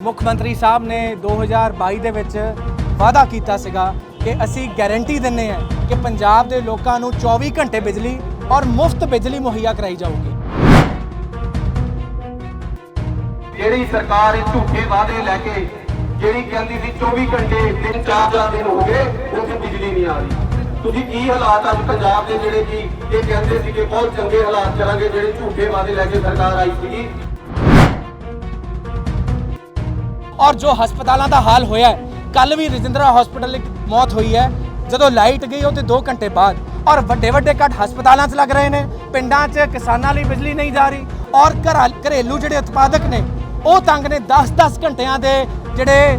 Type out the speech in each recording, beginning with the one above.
ਮੁੱਖ ਮੰਤਰੀ ਸਾਹਿਬ ਨੇ 2022 ਦੇ ਵਿੱਚ ਵਾਅਦਾ ਕੀਤਾ ਸੀਗਾ ਕਿ ਅਸੀਂ ਗਾਰੰਟੀ ਦਿੰਨੇ ਆ ਕਿ ਪੰਜਾਬ ਦੇ ਲੋਕਾਂ ਨੂੰ 24 ਘੰਟੇ ਬਿਜਲੀ ਔਰ ਮੁਫਤ ਬਿਜਲੀ ਮੁਹੱਈਆ ਕਰਾਈ ਜਾਊਗੀ। ਜਿਹੜੀ ਸਰਕਾਰ ਇਹ ਝੂਠੇ ਵਾਅਦੇ ਲੈ ਕੇ ਜਿਹੜੀ ਕਹਿੰਦੀ ਸੀ 24 ਘੰਟੇ ਤਿੰਨ ਚਾਰ ਚਾਰ ਦਿਨ ਹੋ ਗਏ ਉੱਥੇ ਬਿਜਲੀ ਨਹੀਂ ਆ ਰਹੀ। ਤੁਸੀਂ ਕੀ ਹਾਲਾਤ ਅੱਜ ਪੰਜਾਬ ਦੇ ਜਿਹੜੇ ਕਿ ਇਹ ਕਹਿੰਦੇ ਸੀ ਕਿ ਬਹੁਤ ਚੰਗੇ ਹਾਲਾਤ ਕਰਾਂਗੇ ਜਿਹੜੇ ਝੂਠੇ ਵਾਅਦੇ ਲੈ ਕੇ ਸਰਕਾਰ ਆਈ ਸੀਗੀ। ਔਰ ਜੋ ਹਸਪਤਾਲਾਂ ਦਾ ਹਾਲ ਹੋਇਆ ਕੱਲ ਵੀ ਰਜਿੰਦਰਾ ਹਸਪੀਟਲ ਇੱਕ ਮੌਤ ਹੋਈ ਹੈ। ਜਦੋਂ ਲਾਈਟ ਗਈ ਉਹਦੇ 2 ਘੰਟੇ ਬਾਅਦ, ਔਰ ਵੱਡੇ ਵੱਡੇ ਕੱਟ ਹਸਪਤਾਲਾਂ 'ਚ ਲੱਗ ਰਹੇ ਨੇ, ਪਿੰਡਾਂ 'ਚ ਕਿਸਾਨਾਂ ਲਈ ਬਿਜਲੀ ਨਹੀਂ ਜਾ ਰਹੀ, ਔਰ ਘਰੇਲੂ ਜਿਹੜੇ ਉਤਪਾਦਕ ਨੇ, ਉਹ ਤੰਗ ਨੇ 10-10 ਘੰਟਿਆਂ ਦੇ ਜਿਹੜੇ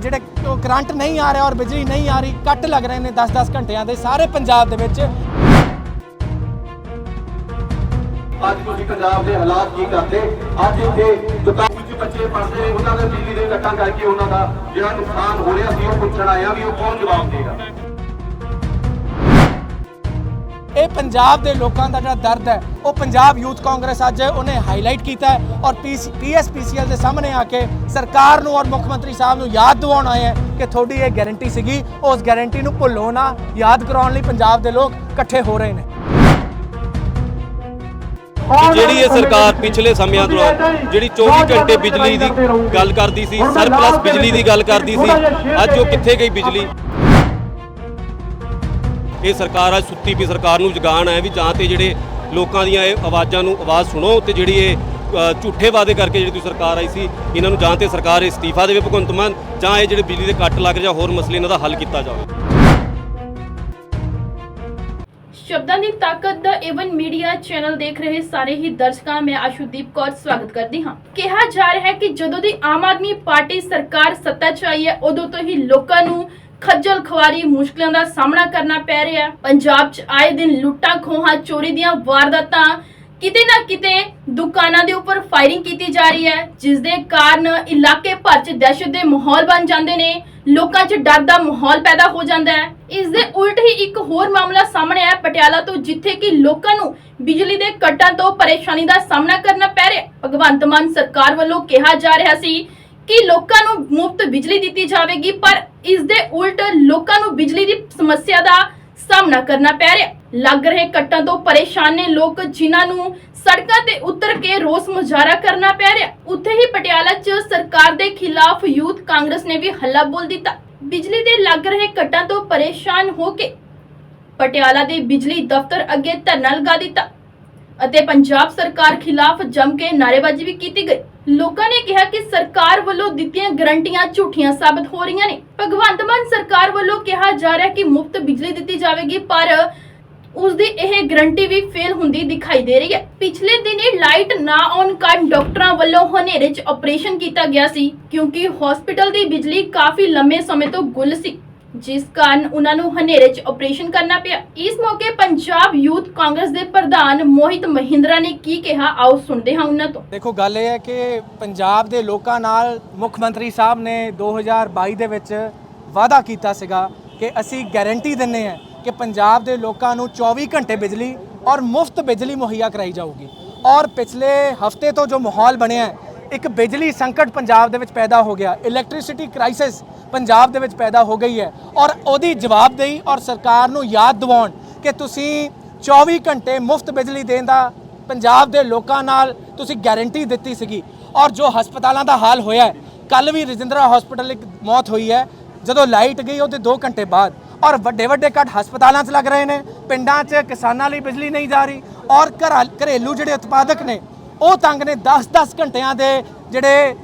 ਜਿਹੜੇ ਕਰੰਟ ਨਹੀਂ ਆ ਰਿਹਾ ਔਰ ਬਿਜਲੀ ਨਹੀਂ ਆ ਰਹੀ, ਕੱਟ ਲੱਗ ਰਹੇ ਨੇ 10-10 ਘੰਟਿਆਂ ਦੇ ਸਾਰੇ ਪੰਜਾਬ ਦੇ ਵਿੱਚ। ਅੱਜ ਤੁਸੀਂ ਪੰਜਾਬ ਦੇ ਹਾਲਾਤ ਕੀ ਕਰਦੇ? ਅੱਜ ਇੱਥੇ ਵਿੱਚ ਬੱਚੇ ਪੜ੍ਹਦੇ, ਉਹਨਾਂ ਦੇ ਬਿਜਲੀ ਦੇ ਕੱਟਾਂ ਕਰਕੇ ਉਹਨਾਂ ਦਾ ਜਿਹੜਾ ਨੁਕਸਾਨ ਹੋ ਰਿਹਾ ਸੀ, ਉਹ ਪੁੱਛਣ ਆਇਆ ਵੀ ਉਹ ਕੌਣ ਜਵਾਬ ਦੇਗਾ। ਇਹ ਪੰਜਾਬ ਦੇ ਲੋਕਾਂ ਦਾ ਜਿਹੜਾ ਦਰਦ ਹੈ, ਉਹ ਪੰਜਾਬ ਯੂਥ ਕਾਂਗਰਸ ਅੱਜ ਉਹਨੇ ਹਾਈਲਾਈਟ ਕੀਤਾ ਹੈ ਔਰ ਪੀਐਸਪੀਸੀਐਲ ਦੇ ਸਾਹਮਣੇ ਆ ਕੇ ਸਰਕਾਰ ਨੂੰ ਔਰ ਮੁੱਖ ਮੰਤਰੀ ਸਾਹਿਬ ਨੂੰ ਯਾਦ ਦਿਵਾਉਣ ਆਏ ਹੈ ਕਿ ਤੁਹਾਡੀ ਇਹ ਗਾਰੰਟੀ ਸੀਗੀ, ਉਸ ਗਾਰੰਟੀ ਨੂੰ ਭੁੱਲੋ ਨਾ, ਯਾਦ ਕਰਾਉਣ ਲਈ ਪੰਜਾਬ ਦੇ ਲੋਕ ਇਕੱਠੇ ਹੋ ਰਹੇ ਨੇ। ਜਿਹੜੀ ਇਹ ਸਰਕਾਰ ਪਿਛਲੇ ਸਮਿਆਂ ਦੌਰਾਨ ਜਿਹੜੀ 24 ਘੰਟੇ ਬਿਜਲੀ ਦੀ ਗੱਲ ਕਰਦੀ ਸੀ ਸਰਪਲਸ ਬਿਜਲੀ ਦੀ ਗੱਲ ਕਰਦੀ ਸੀ ਅੱਜ ਉਹ ਕਿੱਥੇ ਗਈ ਬਿਜਲੀ? ਇਹ ਸਰਕਾਰ ਅੱਜ ਸੁੱਤੀ ਪਈ ਸਰਕਾਰ ਨੂੰ ਜਗਾਣ ਹੈ ਵੀ ਜਾਂ ਤੇ ਜਿਹੜੇ ਲੋਕਾਂ ਦੀਆਂ ਇਹ ਆਵਾਜ਼ਾਂ ਨੂੰ ਆਵਾਜ਼ ਸੁਣੋ ਤੇ ਜਿਹੜੀ ਇਹ ਝੂਠੇ ਵਾਅਦੇ ਕਰਕੇ ਜਿਹੜੀ ਤੁਸੀਂ ਸਰਕਾਰ ਆਈ ਸੀ ਇਹਨਾਂ ਨੂੰ ਜਾਂ ਤੇ ਸਰਕਾਰ ਇਸਤੀਫਾ ਦੇਵੇ ਭਗਵੰਤ ਮਾਨ ਜਾਂ ਇਹ ਜਿਹੜੇ ਬਿਜਲੀ ਦੇ ਕੱਟ ਲੱਗ ਜਾਂ ਹੋਰ ਮਸਲੇ ਇਹਨਾਂ ਦਾ ਹੱਲ ਕੀਤਾ ਜਾਵੇ। ਸ਼ਬਦਾਂ ਦੀ ਤਾਕਤ ਦਾ ਏਵਨ ਮੀਡੀਆ ਚੈਨਲ ਦੇਖ ਰਹੇ ਸਾਰੇ ਹੀ ਦਰਸ਼ਕਾਂ, ਮੈਂ ਆਸ਼ੂਦੀਪ ਕੌਰ ਸਵਾਗਤ ਕਰਦੀ ਹਾਂ। ਕਿਹਾ ਜਾ ਰਿਹਾ ਹੈ ਕਿ ਜਦੋਂ ਦੀ ਆਮ ਆਦਮੀ ਪਾਰਟੀ ਸਰਕਾਰ ਸੱਤਾ 'ਚ ਆਈ ਹੈ, ਉਦੋਂ ਤੋਂ ਹੀ ਲੋਕਾਂ ਨੂੰ ਖੱਜਲ ਖਵਾਰੀ ਮੁਸ਼ਕਲਾਂ ਦਾ ਸਾਹਮਣਾ ਕਰਨਾ ਪੈ ਰਿਹਾ ਹੈ। ਪੰਜਾਬ 'ਚ ਆਏ ਦਿਨ ਲੁੱਟਾਂ ਖੋਹਾਂ, ਚੋਰੀ ਦੀਆਂ ਵਾਰਦਾਤਾਂ ਕਿਤੇ ਨਾ ਕਿਤੇ ਦੁਕਾਨਾਂ ਦੇ ਉੱਪਰ ਫਾਇਰਿੰਗ ਕੀਤੀ ਜਾ ਰਹੀ ਹੈ ਜਿਸ ਦੇ ਕਾਰਨ ਇਲਾਕੇ ਭਰ 'ਚ ਦਹਿਸ਼ਤ ਦੇ ਮਾਹੌਲ ਬਣ ਜਾਂਦੇ ਨੇ, ਲੋਕਾਂ 'ਚ ਡਰ ਦਾ ਮਾਹੌਲ ਪੈਦਾ ਹੋ ਜਾਂਦਾ ਹੈ। ਇਸ ਦੇ ਉਲਟ ਹੀ ਇੱਕ ਹੋਰ ਮਾਮਲਾ ਸਾਹਮਣੇ ਆਇਆ ਪਟਿਆਲਾ ਤੋਂ, ਜਿੱਥੇ ਕਿ ਲੋਕਾਂ ਨੂੰ ਬਿਜਲੀ ਦੇ ਕੱਟਾਂ ਤੋਂ ਪਰੇਸ਼ਾਨੀ ਦਾ ਸਾਹਮਣਾ ਕਰਨਾ ਪੈ ਰਿਹਾ। ਭਗਵੰਤ ਮਾਨ ਸਰਕਾਰ ਵੱਲੋਂ ਕਿਹਾ ਜਾ ਰਿਹਾ ਸੀ ਕਿ ਲੋਕਾਂ ਨੂੰ ਮੁਫਤ ਬਿਜਲੀ ਦਿੱਤੀ ਜਾਵੇਗੀ, ਪਰ ਇਸ ਦੇ ਉਲਟ ਲੋਕਾਂ ਨੂੰ ਬਿਜਲੀ ਦੀ ਸਮੱਸਿਆ ਦਾ ਸਾਹਮਣਾ ਕਰਨਾ ਪੈ ਰਿਹਾ। ਲੱਗ ਰਹੇ ਕੱਟਾਂ ਤੋਂ ਪਰੇਸ਼ਾਨ ਨੇ ਲੋਕ ਜਿਨ੍ਹਾਂ ਨੂੰ ਸੜਕਾਂ ਤੇ ਉਤਰ ਕੇ ਰੋਸ ਮੁਜ਼ਾਹਰਾ ਕਰਨਾ ਪੈ ਰਿਹਾ। ਉੱਥੇ ਹੀ ਪਟਿਆਲਾ 'ਚ ਸਰਕਾਰ ਦੇ ਖਿਲਾਫ ਯੂਥ ਕਾਂਗਰਸ ਨੇ ਵੀ ਹੱਲਾ ਬੋਲ ਦਿੱਤਾ। ਬਿਜਲੀ ਦੇ ਲੱਗ ਰਹੇ ਕੱਟਾਂ ਤੋਂ ਪਰੇਸ਼ਾਨ ਹੋ ਕੇ ਪਟਿਆਲਾ ਦੇ ਬਿਜਲੀ ਦਫ਼ਤਰ ਅੱਗੇ ਧਰਨਾ ਲਗਾ ਦਿੱਤਾ ਅਤੇ ਪੰਜਾਬ ਸਰਕਾਰ ਖਿਲਾਫ ਜੰਮ ਕੇ ਨਾਅਰੇਬਾਜ਼ੀ ਵੀ ਕੀਤੀ ਗਈ। ਲੋਕਾਂ ਨੇ ਕਿਹਾ ਕਿ ਸਰਕਾਰ ਵੱਲੋਂ ਦਿੱਤੀਆਂ ਗਰੰਟੀਆਂ ਝੂਠੀਆਂ ਸਾਬਤ ਹੋ ਰਹੀਆਂ ਨੇ। ਭਗਵੰਤ ਮਾਨ ਸਰਕਾਰ ਵੱਲੋਂ ਕਿਹਾ ਜਾ ਰਿਹਾ ਕਿ ਮੁਫਤ ਬਿਜਲੀ ਦਿੱਤੀ ਜਾਵੇਗੀ, ਪਰ ਉਸ ਦੀ ਇਹ ਗਰੰਟੀ ਵੀ ਫੇਲ ਹੁੰਦੀ ਦਿਖਾਈ ਦੇ ਰਹੀ ਹੈ। ਪਿਛਲੇ ਦਿਨੀ ਲਾਈਟ ਨਾ ਆਉਣ ਕਾਰਨ ਡਾਕਟਰਾਂ ਵੱਲੋਂ ਹਨੇਰੇ 'ਚ ਆਪਰੇਸ਼ਨ ਕੀਤਾ ਗਿਆ ਸੀ, ਕਿਉਂਕਿ ਹਸਪੀਟਲ ਦੀ ਬਿਜਲੀ ਕਾਫੀ ਲੰਮੇ ਸਮੇਂ ਤੋਂ ਗੁੱਲ ਸੀ, ਜਿਸ ਕਾਰਨ ਉਹਨਾਂ ਨੂੰ ਹਨੇਰੇ 'ਚ ਆਪਰੇਸ਼ਨ ਕਰਨਾ ਪਿਆ। ਇਸ ਮੌਕੇ ਪੰਜਾਬ ਯੂਥ ਕਾਂਗਰਸ ਦੇ ਪ੍ਰਧਾਨ ਮੋਹਿਤ ਮਹਿੰਦਰਾ ਨੇ ਕੀ ਕਿਹਾ, ਆਓ ਸੁਣਦੇ ਹਾਂ ਉਹਨਾਂ ਤੋਂ। ਦੇਖੋ, ਗੱਲ ਇਹ ਹੈ ਕਿ ਪੰਜਾਬ ਦੇ ਲੋਕਾਂ ਨਾਲ ਮੁੱਖ ਮੰਤਰੀ ਸਾਹਿਬ ਨੇ 2022 ਦੇ ਵਿੱਚ ਵਾਅਦਾ ਕੀਤਾ ਸੀਗਾ ਕਿ ਅਸੀਂ ਗਾਰੰਟੀ ਦਿੰਨੇ ਆ ਕਿ ਪੰਜਾਬ ਦੇ ਲੋਕਾਂ ਨੂੰ 24 ਘੰਟੇ ਬਿਜਲੀ ਔਰ ਮੁਫਤ ਬਿਜਲੀ ਮੁਹੱਈਆ ਕਰਾਈ ਜਾਊਗੀ। ਔਰ ਪਿਛਲੇ ਹਫ਼ਤੇ ਤੋਂ ਜੋ ਮਾਹੌਲ ਬਣਿਆ ਇੱਕ ਬਿਜਲੀ ਸੰਕਟ ਪੰਜਾਬ ਦੇ ਵਿੱਚ ਪੈਦਾ ਹੋ ਗਿਆ। ਇਲੈਕਟ੍ਰਿਸਿਟੀ ਕ੍ਰਾਈਸਿਸ ਪੰਜਾਬ ਦੇ ਵਿੱਚ ਪੈਦਾ ਹੋ ਗਈ ਹੈ। ਔਰ ਉਹਦੀ ਜਵਾਬਦੇਹੀ ਔਰ ਸਰਕਾਰ ਨੂੰ ਯਾਦ ਦਿਵਾਉਣ ਕਿ ਤੁਸੀਂ 24 ਘੰਟੇ ਮੁਫਤ ਬਿਜਲੀ ਦੇਣ ਦਾ ਪੰਜਾਬ ਦੇ ਲੋਕਾਂ ਨਾਲ ਤੁਸੀਂ ਗਾਰੰਟੀ ਦਿੱਤੀ ਸੀਗੀ। ਔਰ ਜੋ ਹਸਪਤਾਲਾਂ ਦਾ ਹਾਲ ਹੋਇਆ ਕੱਲ ਵੀ ਰਜਿੰਦਰਾ ਹਸਪੀਟਲ ਇੱਕ ਮੌਤ ਹੋਈ ਹੈ। ਜਦੋਂ ਲਾਈਟ ਗਈ, ਉਹਦੇ 2 ਘੰਟੇ ਬਾਅਦ ਔਰ ਵੱਡੇ ਵੱਡੇ ਕੱਟ ਹਸਪਤਾਲਾਂ 'ਚ ਲੱਗ ਰਹੇ ਨੇ, ਪਿੰਡਾਂ 'ਚ ਕਿਸਾਨਾਂ ਲਈ ਬਿਜਲੀ ਨਹੀਂ ਜਾ ਰਹੀ ਔਰ ਘਰਾਂ ਘਰੇਲੂ ਜਿਹੜੇ ਉਤਪਾਦਕ ਨੇ, ਉਹ ਤੰਗ ਨੇ 10-10 ਘੰਟਿਆਂ ਦੇ ਜਿਹੜੇ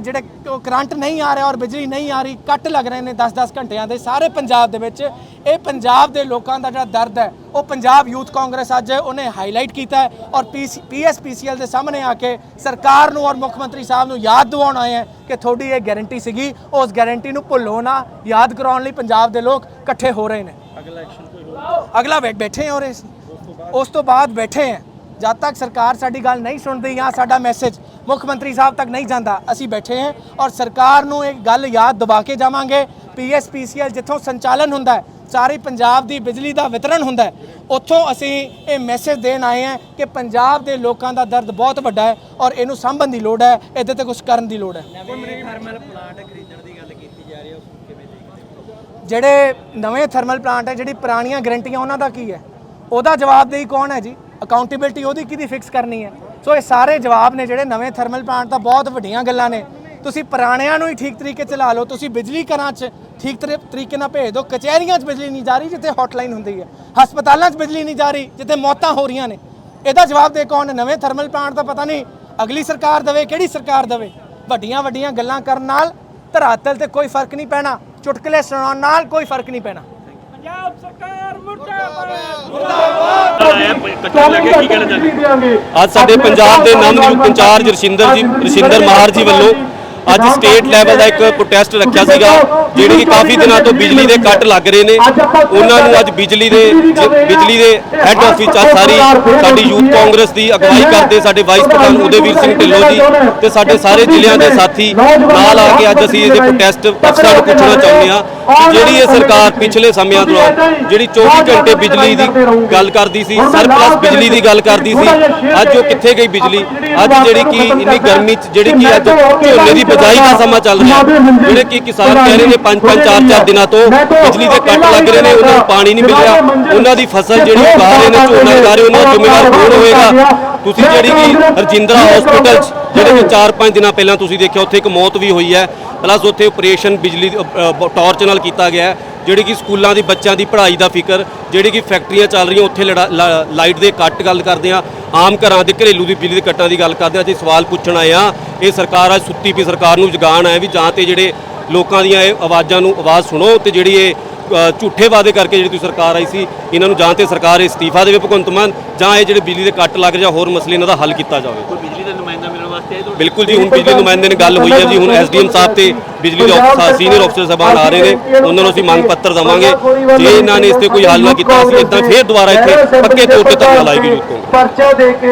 ਜਿਹੜੇ ਕਰੰਟ ਨਹੀਂ ਆ ਰਿਹਾ ਔਰ ਬਿਜਲੀ ਨਹੀਂ ਆ ਰਹੀ ਕੱਟ ਲੱਗ ਰਹੇ ਨੇ 10-10 ਘੰਟਿਆਂ ਦੇ। ਸਾਰੇ ਪੰਜਾਬ ਦੇ ਵਿੱਚ ਇਹ ਪੰਜਾਬ ਦੇ ਲੋਕਾਂ ਦਾ ਜਿਹੜਾ ਦਰਦ ਹੈ ਉਹ ਪੰਜਾਬ ਯੂਥ ਕਾਂਗਰਸ ਅੱਜ ਉਹਨੇ ਹਾਈਲਾਈਟ ਕੀਤਾ ਔਰ ਪੀਐਸਪੀਸੀਐਲ ਦੇ ਸਾਹਮਣੇ ਆ ਕੇ ਸਰਕਾਰ ਨੂੰ ਔਰ ਮੁੱਖ ਮੰਤਰੀ ਸਾਹਿਬ ਨੂੰ ਯਾਦ ਦਿਵਾਉਣ ਆਏ ਹੈ ਕਿ ਤੁਹਾਡੀ ਇਹ ਗਾਰੰਟੀ ਸੀਗੀ। ਉਸ ਗਾਰੰਟੀ ਨੂੰ ਭੁੱਲੋ ਨਾ ਯਾਦ ਕਰਾਉਣ ਲਈ ਪੰਜਾਬ ਦੇ ਲੋਕ ਇਕੱਠੇ ਹੋ ਰਹੇ ਨੇ। ਅਗਲਾ ਐਕਸ਼ਨ ਕੋਈ ਅਗਲਾ ਬੈ- ਬੈਠੇ ਹਾਂ ਔਰ ਉਸ ਤੋਂ ਬਾਅਦ ਬੈਠੇ ਹਾਂ। ਜਦ ਤੱਕ ਸਰਕਾਰ ਸਾਡੀ ਗੱਲ ਨਹੀਂ ਸੁਣਦੀ ਜਾਂ ਸਾਡਾ ਮੈਸੇਜ ਮੁੱਖ ਮੰਤਰੀ ਸਾਹਿਬ ਤੱਕ ਨਹੀਂ ਜਾਂਦਾ ਅਸੀਂ ਬੈਠੇ ਹਾਂ ਔਰ ਸਰਕਾਰ ਨੂੰ ਇਹ ਗੱਲ ਯਾਦ ਦਿਵਾ ਕੇ ਜਾਵਾਂਗੇ। ਪੀਐਸਪੀਸੀਐਲ ਜਿੱਥੋਂ ਸੰਚਾਲਨ ਹੁੰਦਾ ਹੈ ਸਾਰੇ ਪੰਜਾਬ ਦੀ ਬਿਜਲੀ ਦਾ ਵਿਤਰਨ ਹੁੰਦਾ ਹੈ ਉੱਥੋਂ ਅਸੀਂ ਇਹ ਮੈਸੇਜ ਦੇਣ ਆਏ ਹਾਂ ਕਿ ਪੰਜਾਬ ਦੇ ਲੋਕਾਂ ਦਾ ਦਰਦ ਬਹੁਤ ਵੱਡਾ ਹੈ ਔਰ ਇਹਨੂੰ ਸਾਂਭਣ ਦੀ ਲੋੜ ਹੈ ਇਹਦੇ ਤੇ ਕੁਝ ਕਰਨ ਦੀ ਲੋੜ ਹੈ। ਜਿਹੜੇ ਨਵੇਂ ਥਰਮਲ ਪਲਾਂਟ ਹੈ ਜਿਹੜੀ ਪੁਰਾਣੀਆਂ ਗਰੰਟੀਆਂ ਉਹਨਾਂ ਦਾ ਕੀ ਹੈ? ਉਹਦਾ ਜਵਾਬਦੇਹੀ ਕੌਣ ਹੈ ਜੀ? ਅਕਾਊਂਟੇਬਿਲਟੀ ਉਹਦੀ ਕਿਹਦੀ ਫਿਕਸ ਕਰਨੀ ਹੈ? ਸੋ ਇਹ ਸਾਰੇ ਜਵਾਬ ਨੇ ਜਿਹੜੇ ਨਵੇਂ ਥਰਮਲ ਪਲਾਂਟ ਦਾ ਬਹੁਤ ਵੱਡੀਆਂ ਗੱਲਾਂ ਨੇ। ਤੁਸੀਂ ਪੁਰਾਣਿਆਂ ਨੂੰ ਹੀ ਠੀਕ ਤਰੀਕੇ ਚਲਾ ਲਓ, ਤੁਸੀਂ ਬਿਜਲੀ ਘਰਾਂ 'ਚ ਠੀਕ ਤਰੀ- ਤਰੀਕੇ ਨਾਲ ਭੇਜ ਦਿਓ। ਕਚਹਿਰੀਆਂ 'ਚ ਬਿਜਲੀ ਨਹੀਂ ਜਾ ਰਹੀ ਜਿੱਥੇ ਹੌਟਲਾਈਨ ਹੁੰਦੀ ਹੈ। ਹਸਪਤਾਲਾਂ 'ਚ ਬਿਜਲੀ ਨਹੀਂ ਜਾ ਰਹੀ ਜਿੱਥੇ ਮੌਤਾਂ ਹੋ ਰਹੀਆਂ ਨੇ। ਇਹਦਾ ਜਵਾਬ ਦੇ ਕੌਣ ਨਵੇਂ ਥਰਮਲ ਪਲਾਂਟ ਦਾ ਪਤਾ ਨਹੀਂ। ਅਗਲੀ ਸਰਕਾਰ ਦੇਵੇ, ਕਿਹੜੀ ਸਰਕਾਰ ਦੇਵੇ? ਵੱਡੀਆਂ ਵੱਡੀਆਂ ਗੱਲਾਂ ਕਰਨ ਨਾਲ ਧਰਾਤਲ ਤੇ ਕੋਈ ਫ਼ਰਕ ਨਹੀਂ ਪੈਣਾ। ਚੁਟਕਲੇ ਸੁਣਾਉਣ ਨਾਲ ਕੋਈ ਫ਼ਰਕ ਨਹੀਂ ਪੈਣਾ। ਅੱਜ ਸਾਡੇ ਪੰਜਾਬ ਦੇ ਨਵਨਿਯੁਕਤ ਇੰਚਾਰਜ ਰਸ਼ਿੰਦਰ ਜੀ ਰਸ਼ਿੰਦਰ ਮਾਹਰ ਜੀ ਵੱਲੋਂ ਅੱਜ ਸਟੇਟ ਲੈਵਲ ਦਾ ਇੱਕ ਪ੍ਰੋਟੈਸਟ ਰੱਖਿਆ ਸੀਗਾ ਜਿਹੜੇ ਕਿ ਕਾਫੀ ਦਿਨਾਂ ਤੋਂ ਬਿਜਲੀ ਦੇ ਕੱਟ ਲੱਗ ਰਹੇ ਨੇ। ਉਹਨਾਂ ਨੂੰ ਅੱਜ ਬਿਜਲੀ ਦੇ ਬਿਜਲੀ ਦੇ ਹੈੱਡ ਆਫਿਸ ਅੱਜ ਸਾਰੀ ਸਾਡੀ ਯੂਥ ਕਾਂਗਰਸ ਦੀ ਅਗਵਾਈ ਕਰਦੇ ਸਾਡੇ ਵਾਈਸ ਪ੍ਰਧਾਨ ਉਦੇਵੀਰ ਸਿੰਘ ਢਿੱਲੋਂ ਜੀ ਤੇ ਸਾਡੇ ਸਾਰੇ ਜ਼ਿਲ੍ਹਿਆਂ ਦੇ ਸਾਥੀ ਨਾਲ ਆ ਕੇ ਅੱਜ ਅਸੀਂ ਇਹਦੇ ਪ੍ਰੋਟੈਸਟ ਅਫਸਰਾਂ ਨੂੰ ਪੁੱਛਣਾ ਚਾਹੁੰਦੇ ਹਾਂ। ਕਿ ਜਿਹੜੀ ਇਹ ਸਰਕਾਰ ਪਿਛਲੇ ਸਮਿਆਂ ਦੌਰਾਨ ਜਿਹੜੀ 24 ਘੰਟੇ ਬਿਜਲੀ ਦੀ ਗੱਲ ਕਰਦੀ ਸੀ ਸਰਪਲਸ ਬਿਜਲੀ ਦੀ ਗੱਲ ਕਰਦੀ ਸੀ ਅੱਜ ਉਹ ਕਿੱਥੇ ਗਈ ਬਿਜਲੀ? ਅੱਜ ਜਿਹੜੀ ਕਿ ਇੰਨੀ ਗਰਮੀ ਚ ਜਿਹੜੀ ਕਿ ਅੱਜ ਝੋਨੇ ਦੀ ਬਜਾਈ ਦਾ ਸਮਾਂ ਚੱਲ ਰਿਹਾ ਜਿਹੜੇ ਕਿ ਕਿਸਾਨ ਕਹਿ ਰਹੇ ਨੇ 5-5 4-4 ਦਿਨਾਂ ਤੋਂ ਬਿਜਲੀ ਦੇ ਕੱਟ ਲੱਗ ਰਹੇ ਨੇ ਉਹਨਾਂ ਨੂੰ ਪਾਣੀ ਨਹੀਂ ਮਿਲ ਰਿਹਾ ਉਹਨਾਂ ਦੀ ਫਸਲ ਜਿਹੜੀ ਉਗਾ ਰਹੇ ਨੇ ਝੋਨਾ ਉਗਾ ਰਹੇ ਉਹਨਾਂ ਦਾ ਜ਼ਿੰਮੇਵਾਰ ਕੌਣ ਹੋਵੇਗਾ ਤੁਸੀਂ ਜਿਹੜੀ ਕਿ ਰਜਿੰਦਰਾ ਹਸਪੀਟਲ 'ਚ ਜਿਹੜੇ ਕਿ 4-5 ਦਿਨਾਂ ਪਹਿਲਾਂ ਤੁਸੀਂ ਦੇਖਿਆ ਉੱਥੇ ਇੱਕ ਮੌਤ ਵੀ ਹੋਈ ਹੈ। ਪਲੱਸ ਉੱਥੇ ਆਪਰੇਸ਼ਨ ਬਿਜਲੀ ਟਾਰਚ ਨਾਲ ਕੀਤਾ ਗਿਆ ਹੈ ਜਿਹੜੀ ਕਿ ਸਕੂਲਾਂ ਦੀ ਬੱਚਿਆਂ ਦੀ ਪੜ੍ਹਾਈ ਦਾ ਫਿਕਰ ਜਿਹੜੀ ਕਿ ਫੈਕਟਰੀਆਂ ਚੱਲ ਰਹੀਆਂ ਉੱਥੇ ਲਾਈਟ ਦੇ ਕੱਟ ਗੱਲ ਕਰਦੇ ਆ ਆਮ ਘਰਾਂ ਦੇ ਘਰੇਲੂ ਦੀ ਬਿਜਲੀ ਦੇ ਕੱਟਾਂ ਦੀ ਗੱਲ ਕਰਦੇ ਆ ਅਸੀਂ ਸਵਾਲ ਪੁੱਛਣ ਆਏ ਆ ਇਹ ਸਰਕਾਰ ਅੱਜ ਸੁੱਤੀ ਪਈ ਸਰਕਾਰ ਨੂੰ ਜਗਾਉਣ ਆਏ ਵੀ ਜਾਂ ਤੇ ਜਿਹੜੇ ਲੋਕਾਂ ਦੀਆਂ ਇਹ ਆਵਾਜ਼ਾਂ ਨੂੰ ਆਵਾਜ਼ ਸੁਣੋ ਤੇ ਜਿਹੜੀ ਇਹ ਝੂਠੇ ਵਾਅਦੇ ਕਰਕੇ ਜਿਹੜੀ ਤੁਸੀਂ ਸਰਕਾਰ ਆਈ ਸੀ ਇਹਨਾਂ ਨੂੰ ਜਾਂ ਤੇ ਸਰਕਾਰ ਇਸਤੀਫਾ ਦੇਵੇ ਭਗਵੰਤ ਮਾਨ ਜਾਂ ਇਹ ਜਿਹੜੇ ਬਿਜਲੀ ਦੇ ਕੱਟ ਲੱਗ ਰਿਹਾ ਹੋਰ ਮਸਲੇ ਇਹਨਾਂ ਦਾ ਹੱਲ ਕੀਤਾ ਜਾਵੇ। ਕੋਈ ਬਿਜਲੀ ਦਾ ਨੁਮਾਇੰਦਾ ਮਿਲਣ ਵਾਸਤੇ ਆਏ ਬਿਲਕੁਲ ਜੀ ਹੁਣ ਬਿਜਲੀ ਨੁਮਾਇੰਦੇ ਨੇ ਗੱਲ ਹੋਈ ਹੈ ਜੀ ਹੁਣ ਐਸਡੀਐਮ ਸਾਹਿਬ ਤੇ ਬਿਜਲੀ ਦੇ ਅਫਸਰ ਸੀਨੀਅਰ ਅਫਸਰ ਸਾਹਿਬਾਨ ਆ ਰਹੇ ਨੇ ਉਹਨਾਂ ਨੂੰ ਅਸੀਂ ਮੰਗ ਪੱਤਰ ਦਵਾਂਗੇ ਜੇ ਇਹਨਾਂ ਨੇ ਇਸ ਤੇ ਕੋਈ ਹੱਲ ਨਾ ਕੀਤਾ ਅਸੀਂ ਇਦਾਂ ਫੇਰ ਦੁਬਾਰਾ ਇੱਥੇ ਪੱਕੇ ਤੌਰ ਤੇ ਧਰਨਾ ਲਾਏਗੀ ਯੂਥ ਕਾਂਗਰਸ ਪਰਚਾ ਦੇ ਕੇ